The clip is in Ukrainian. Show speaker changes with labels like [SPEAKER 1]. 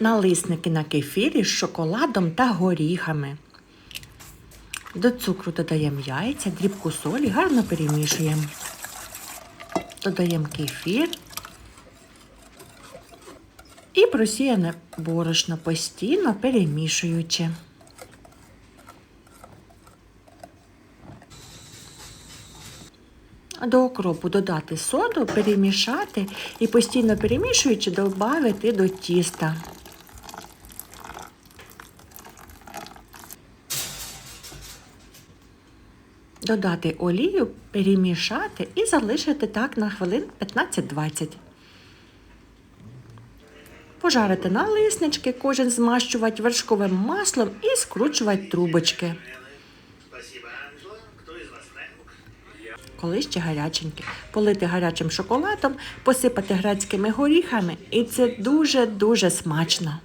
[SPEAKER 1] налисники на кефірі з шоколадом та горіхами. До цукру додаємо яйця, дрібку солі, гарно перемішуємо. Додаємо кефір і просіяне борошно постійно перемішуючи. До окропу додати соду, перемішати і постійно перемішуючи, додати до тіста. Додати олію, перемішати і залишити так на хвилин 15-20. Пожарити налиснички, кожен змащувати вершковим маслом і скручувати трубочки. Коли ще гаряченькі. Полити гарячим шоколадом, посипати грецькими горіхами, і це дуже-дуже смачно.